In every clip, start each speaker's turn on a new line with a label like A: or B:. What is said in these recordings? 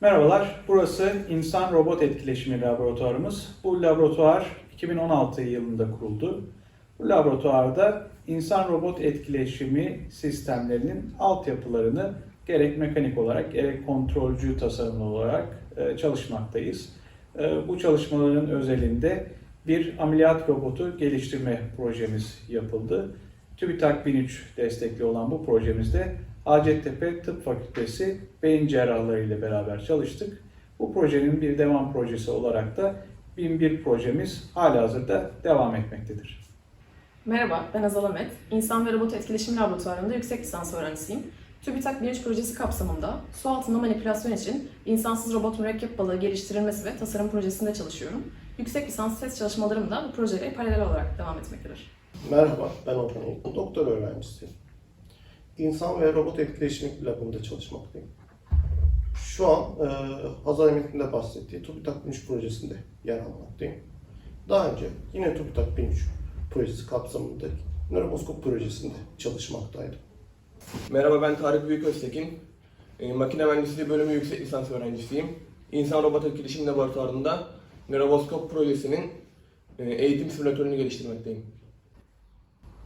A: Merhabalar, burası İnsan Robot Etkileşimi Laboratuvarımız. Bu laboratuvar 2016 yılında kuruldu. Bu laboratuvarda insan robot etkileşimi sistemlerinin altyapılarını gerek mekanik olarak gerek kontrolcü tasarımlı olarak e, çalışmaktayız. E, Bu çalışmaların özelinde bir ameliyat robotu geliştirme projemiz yapıldı. TÜBİTAK 1003 destekli olan bu projemizde Hacettepe Tıp Fakültesi beyin cerrahları ile beraber çalıştık. Bu projenin bir devam projesi olarak da 1001 projemiz halihazırda devam etmektedir.
B: Merhaba, ben Azal Ahmet. İnsan ve Robot Etkileşim Laboratuvarı'nda yüksek lisans öğrencisiyim. TÜBİTAK Bilinç Projesi kapsamında su altında manipülasyon için insansız robot mürekkep balığı geliştirilmesi ve tasarım projesinde çalışıyorum. Yüksek lisans test çalışmalarım da bu projeyle paralel olarak devam etmektedir.
C: Merhaba, ben Orhan Eğitim, doktor öğrencisiyim. İnsan ve robot etkileşimi labında çalışmaktayım. Şu an e, Hazar Emet'in de bahsettiği TÜBİTAK 1003 projesinde yer almaktayım. Daha önce yine TÜBİTAK 1003 projesi kapsamındaki nöroboskop projesinde çalışmaktaydım.
D: Merhaba ben Tarık Büyüköztekin. E, makine mühendisliği bölümü yüksek lisans öğrencisiyim. İnsan robot etkileşim laboratuvarında nöroboskop projesinin e, eğitim simülatörünü geliştirmekteyim.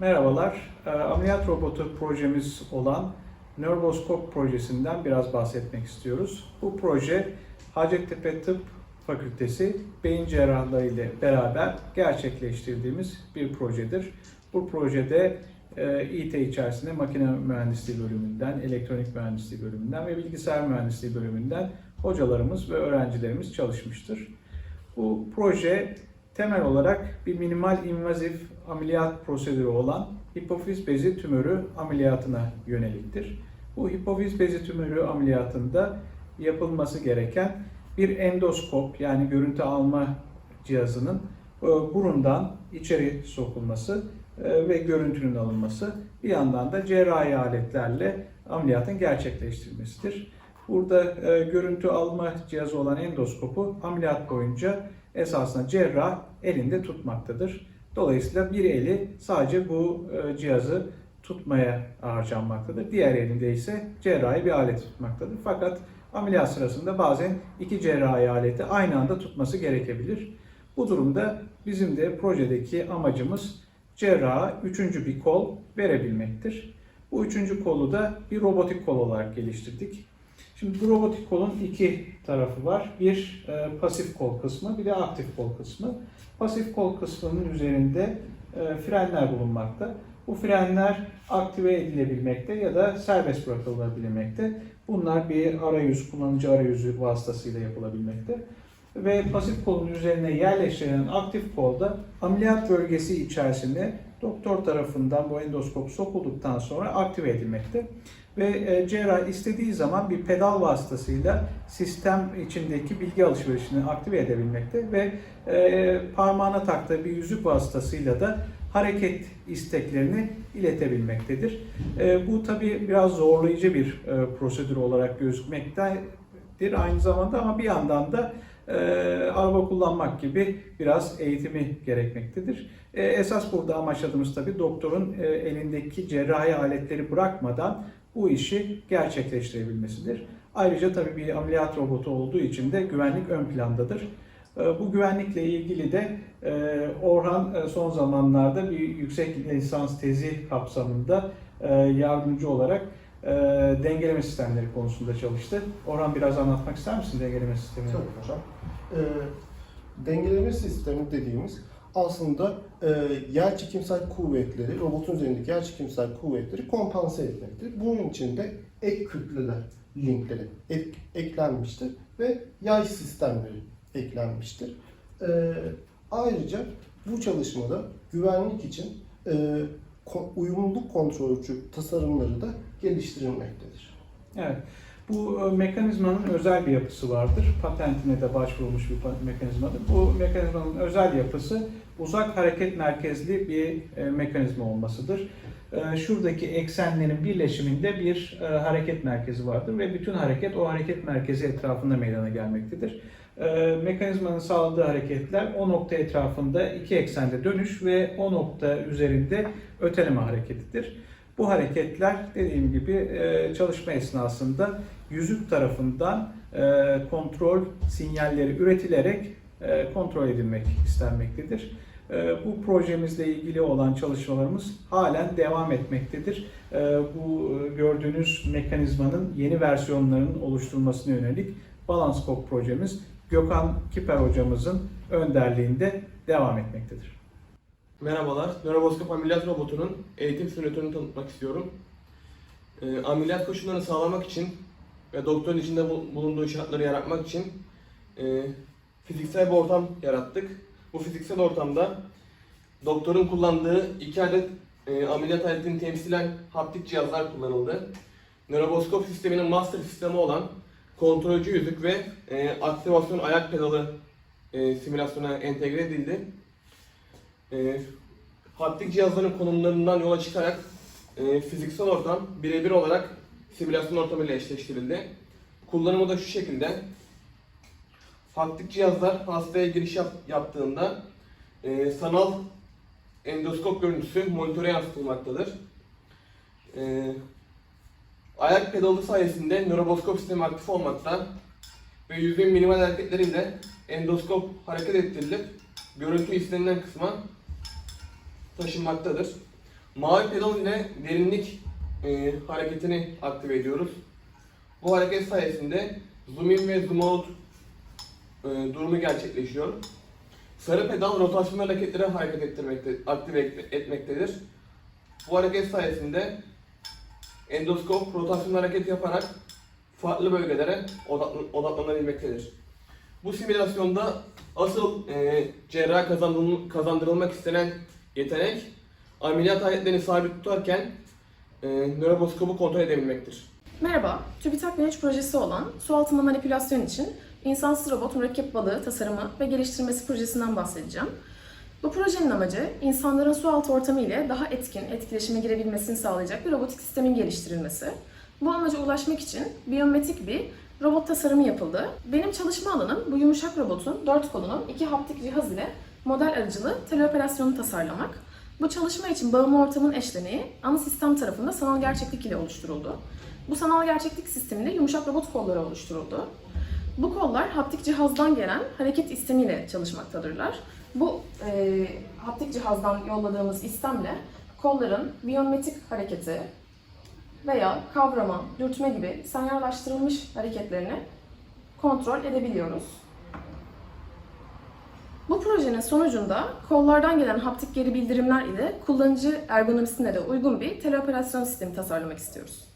A: Merhabalar, e, ameliyat robotu projemiz olan Neuroboskop projesinden biraz bahsetmek istiyoruz. Bu proje Hacettepe Tıp Fakültesi beyin cerrahları ile beraber gerçekleştirdiğimiz bir projedir. Bu projede e, İT içerisinde makine mühendisliği bölümünden, elektronik mühendisliği bölümünden ve bilgisayar mühendisliği bölümünden hocalarımız ve öğrencilerimiz çalışmıştır. Bu proje temel olarak bir minimal invazif ameliyat prosedürü olan hipofiz bezi tümörü ameliyatına yöneliktir. Bu hipofiz bezi tümörü ameliyatında yapılması gereken bir endoskop yani görüntü alma cihazının e, burundan içeri sokulması e, ve görüntünün alınması bir yandan da cerrahi aletlerle ameliyatın gerçekleştirilmesidir. Burada e, görüntü alma cihazı olan endoskopu ameliyat boyunca esasında cerrah elinde tutmaktadır. Dolayısıyla bir eli sadece bu e, cihazı tutmaya harcanmaktadır. Diğer elinde ise cerrahi bir alet tutmaktadır. Fakat ameliyat sırasında bazen iki cerrahi aleti aynı anda tutması gerekebilir. Bu durumda bizim de projedeki amacımız cerraha üçüncü bir kol verebilmektir. Bu üçüncü kolu da bir robotik kol olarak geliştirdik. Şimdi bu robotik kolun iki tarafı var. Bir e, pasif kol kısmı, bir de aktif kol kısmı. Pasif kol kısmının üzerinde e, frenler bulunmakta. Bu frenler aktive edilebilmekte ya da serbest bırakılabilmekte. Bunlar bir arayüz, kullanıcı arayüzü vasıtasıyla yapılabilmekte. Ve pasif kolun üzerine yerleştirilen aktif kolda ameliyat bölgesi içerisinde doktor tarafından bu endoskop sokulduktan sonra aktive edilmekte. Ve e, cerrah istediği zaman bir pedal vasıtasıyla sistem içindeki bilgi alışverişini aktive edebilmekte ve e, parmağına taktığı bir yüzük vasıtasıyla da hareket isteklerini iletebilmektedir. E, bu tabi biraz zorlayıcı bir prosedür olarak gözükmektedir aynı zamanda ama bir yandan da araba kullanmak gibi biraz eğitimi gerekmektedir. Esas burada amaçladığımız tabi doktorun elindeki cerrahi aletleri bırakmadan bu işi gerçekleştirebilmesidir. Ayrıca tabii bir ameliyat robotu olduğu için de güvenlik ön plandadır. E, Bu güvenlikle ilgili de e, Orhan e, son zamanlarda bir yüksek lisans tezi kapsamında e, yardımcı olarak dengeleme sistemleri konusunda çalıştı. Orhan biraz anlatmak ister misin dengeleme sistemini?
C: Tabii hocam. E, dengeleme sistemi dediğimiz aslında e, yer çekimsel kuvvetleri, robotun üzerindeki yer çekimsel kuvvetleri kompanse etmektir. Bunun için de ek kütleler linkleri ek- eklenmiştir ve yay sistemleri eklenmiştir. E, ayrıca bu çalışmada güvenlik için e, uyumluluk kontrolcü tasarımları da geliştirilmektedir.
A: Evet. Bu e, mekanizmanın özel bir yapısı vardır. Patentine de başvurulmuş bir mekanizmadır. Bu mekanizmanın özel yapısı uzak hareket merkezli bir e, mekanizma olmasıdır. E, Şuradaki eksenlerin birleşiminde bir hareket merkezi vardır ve bütün hareket o hareket merkezi etrafında meydana gelmektedir. Mekanizmanın sağladığı hareketler o nokta etrafında iki eksende dönüş ve o nokta üzerinde öteleme hareketidir. Bu hareketler dediğim gibi çalışma esnasında yüzük tarafından e, kontrol sinyalleri üretilerek e, kontrol edilmek istenmektedir. E, Bu projemizle ilgili olan çalışmalarımız halen devam etmektedir. E, Bu e, gördüğünüz mekanizmanın yeni versiyonlarının oluşturulmasına yönelik Balanskop projemiz Gökhan Kiper hocamızın önderliğinde devam etmektedir.
D: Merhabalar, nöroboskop ameliyat robotunun eğitim simülatörünü tanıtmak istiyorum. Ee, ameliyat koşullarını sağlamak için ve doktorun içinde bul- bulunduğu şartları yaratmak için e, fiziksel bir ortam yarattık. Bu fiziksel ortamda doktorun kullandığı iki adet e, ameliyat aletini temsilen haptik cihazlar kullanıldı. Nöroboskop sisteminin master sistemi olan kontrolcü yüzük ve e, aktivasyon ayak pedalı e, simülasyona entegre edildi. E, haptik cihazların konumlarından yola çıkarak e, fiziksel ortam birebir olarak simülasyon ortamıyla eşleştirildi. Kullanımı da şu şekilde. Haptik cihazlar hastaya giriş yap- yaptığında e, sanal endoskop görüntüsü monitöre yansıtılmaktadır. E, ayak pedalı sayesinde nöroboskop sistemi aktif olmakta ve yüzün minimal hareketleriyle endoskop hareket ettirilip görüntü istenilen kısma taşınmaktadır. Mavi pedal ile derinlik e, hareketini aktive ediyoruz. Bu hareket sayesinde zoom in ve zoom out e, durumu gerçekleşiyor. Sarı pedal rotasyon hareketleri hareket ettirmekte, aktive et- etmektedir. Bu hareket sayesinde endoskop rotasyon hareket yaparak farklı bölgelere odaklan- odaklanabilmektedir. Bu simülasyonda asıl e, cerrah kazandırıl- kazandırılmak istenen yetenek ameliyat aletlerini sabit tutarken e, nöroboskopu kontrol edebilmektir.
B: Merhaba, TÜBİTAK 3 projesi olan su altında manipülasyon için insansız robot mürekkep balığı tasarımı ve geliştirmesi projesinden bahsedeceğim. Bu projenin amacı insanların su altı ortamı ile daha etkin etkileşime girebilmesini sağlayacak bir robotik sistemin geliştirilmesi. Bu amaca ulaşmak için biyometrik bir robot tasarımı yapıldı. Benim çalışma alanım bu yumuşak robotun dört kolunun iki haptik cihaz ile model aracılı teleoperasyonu tasarlamak. Bu çalışma için bağımlı ortamın eşleniği ana sistem tarafında sanal gerçeklik ile oluşturuldu. Bu sanal gerçeklik sisteminde yumuşak robot kolları oluşturuldu. Bu kollar haptik cihazdan gelen hareket istemiyle çalışmaktadırlar. Bu e, haptik cihazdan yolladığımız istemle kolların biyometrik hareketi veya kavrama, dürtme gibi senyallaştırılmış hareketlerini kontrol edebiliyoruz. Bu projenin sonucunda kollardan gelen haptik geri bildirimler ile kullanıcı ergonomisine de uygun bir teleoperasyon sistemi tasarlamak istiyoruz.